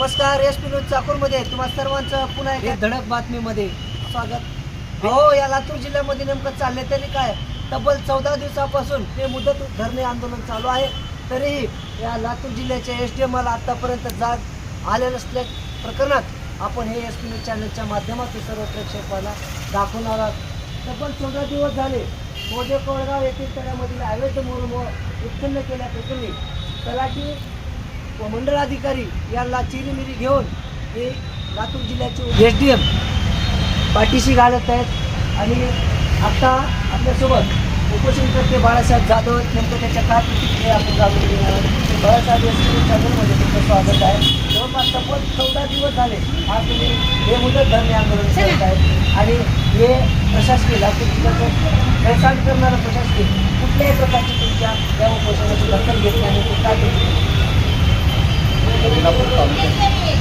नमस्कार S P news चाकूरमध्ये. तुम्हा सर्वांचं पुन्हा एकदा धडक बातमीमध्ये. स्वागत. हो या लातूर जिल्ह्यामध्ये नेमकं चाललंय तरी काय? तब्बल चौदा दिवसापासून ते मुदत धरणे आंदोलन चालू आहे. तरीही या लातूर जिल्ह्याच्या एस डी एमला आतापर्यंत जाग आले नसल्या प्रकरणात आपण हे एस पी न्यूज चॅनलच्या माध्यमातून सर्व प्रेक्षकाला दाखवणार आहोत. तब्बल चौदा दिवस झाले. मोठे कोळगाव येथील तळ्यामधील अवैध मुरुम उत्पन्न केल्याप्रकरणी तलाठी व मंडळाधिकारी यांना चिरीमिरी घेऊन हे लातूर जिल्ह्याचे एस डी एम पाठीशी घालत आहेत. आणि आता आपल्यासोबत उपोषणकर्ते बाळासाहेब जाधव. नेमकं त्याच्या काय प्रतिक्रिया आपण जाणून घेणार. बाळासाहेब एस टी चॅनलमध्ये तुमचं स्वागत आहे. जवळपास तब्बल चौदा दिवस झाले आज तुम्ही हे मुदत धरणे आंदोलन करत आहेत आणि हे प्रशासकीय लातूर जिल्ह्याचं हेळसांड करणारं प्रशासकीय कुठल्याही प्रकारची तुमच्या या उपोषणाची दखल घेतली आणि ते काय करते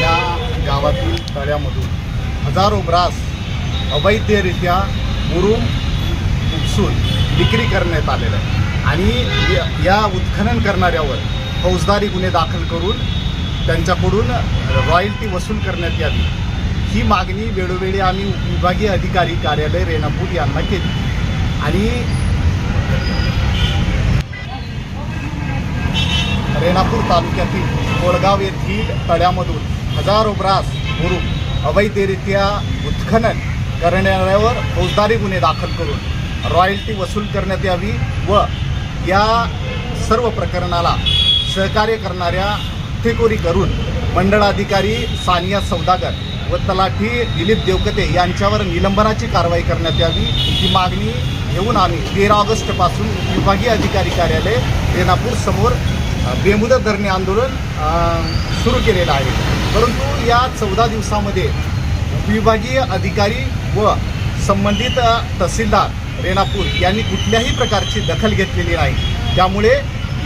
या गावातील तळ्यामधून हजारो ब्रास अवैधरित्या मुरुम उपसून विक्री करण्यात आलेलं आहे आणि या- या उत्खनन करणाऱ्यावर फौजदारी गुन्हे दाखल करून त्यांच्याकडून रॉयल्टी वसूल करण्यात यावी. ही मागणी वेळोवेळी आम्ही विभागीय अधिकारी कार्यालय रेणापूर यांना केली. आणि रेणापूर तालुक्यातील कोळगाव येथील तळ्यामधून हजारो ब्रास भरून अवैधरित्या उत्खनन करणाऱ्यावर फौजदारी गुन्हे दाखल करून रॉयल्टी वसूल करण्यात यावी व या सर्व प्रकरणाला सहकार्य करणाऱ्या हत्तेखोरी करून मंडळाधिकारी सानिया सौदागर व तलाठी दिलीप देवकते यांच्यावर निलंबनाची कारवाई करण्यात यावी ही मागणी घेऊन आम्ही तेरा ऑगस्टपासून विभागीय अधिकारी कार्यालय रेणापूर समोर बेमुदत धरणे आंदोलन सुरू केलेलं आहे. परंतु या चौदा दिवसामध्ये विभागीय अधिकारी व संबंधित तहसीलदार रेणापूर यांनी कुठल्याही प्रकारची दखल घेतलेली नाही. त्यामुळे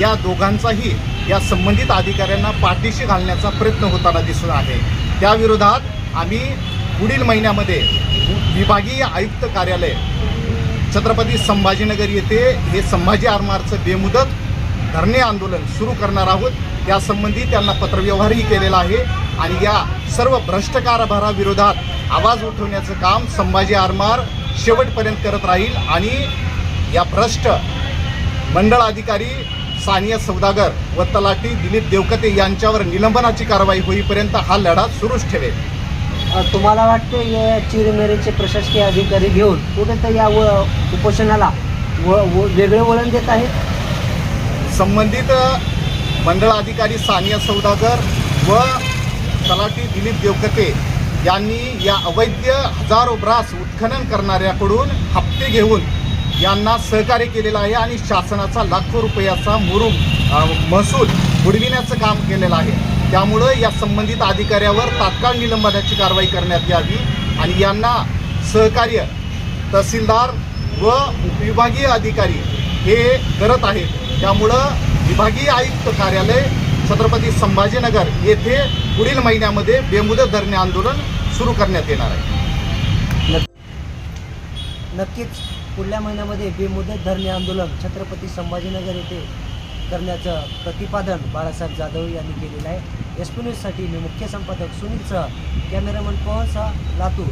या दोघांचाही या संबंधित अधिकाऱ्यांना पाठीशी घालण्याचा प्रयत्न होताना दिसून आहे. त्याविरोधात आम्ही पुढील महिन्यामध्ये विभागीय आयुक्त कार्यालय छत्रपती संभाजीनगर येथे हे संभाजी आरमारचं बेमुदत धरणे आंदोलन सुरू करणार आहोत. त्यासंबंधी त्यांना पत्रव्यवहारही केलेला आहे. आणि या सर्व भ्रष्टकारभाराविरोधात आवाज उठवण्याचं काम संभाजी आरमार शेवटपर्यंत करत राहील. आणि या भ्रष्ट मंडळ अधिकारी सानिया सौदागर व तलाटी दिलीप देवकते यांच्यावर निलंबनाची कारवाई होईपर्यंत हा लढा सुरूच ठेवेल. तुम्हाला वाटते या चिरमेरेचे प्रशासकीय अधिकारी घेऊन कुठे तर या व उपोषणाला व व- वेगळे वळण देत आहेत? संबंधित मंडळ अधिकारी सानिया सौदागर व तलाठी दिलीप देवकते यांनी या अवैध हजारो ब्रास उत्खनन करणाऱ्याकडून हप्ते घेऊन यांना सहकार्य केलेलं आहे आणि शासनाचा लाखो रुपयाचा मुरुम महसूल बुडविण्याचं काम केलेलं आहे. त्यामुळं या संबंधित अधिकाऱ्यावर तात्काळ निलंबनाची कारवाई करण्यात यावी आणि यांना सहकार्य तहसीलदार व विभागीय अधिकारी हे करत आहेत. त्यामुळं विभागीय आयुक्त कार्यालय छत्रपती संभाजीनगर येथे पुढील महिन्यामध्ये बेमुदत धरणे आंदोलन सुरू करण्यात येणार आहे. नक्कीच पुढल्या महिन्यामध्ये बेमुदत धरणे आंदोलन छत्रपती संभाजीनगर येथे करण्याचं प्रतिपादन बाळासाहेब जाधव यांनी केलेलं आहे. एस न्यूजसाठी मी मुख्य संपादक सुनील सह कॅमेरामन पवन सह लातूर.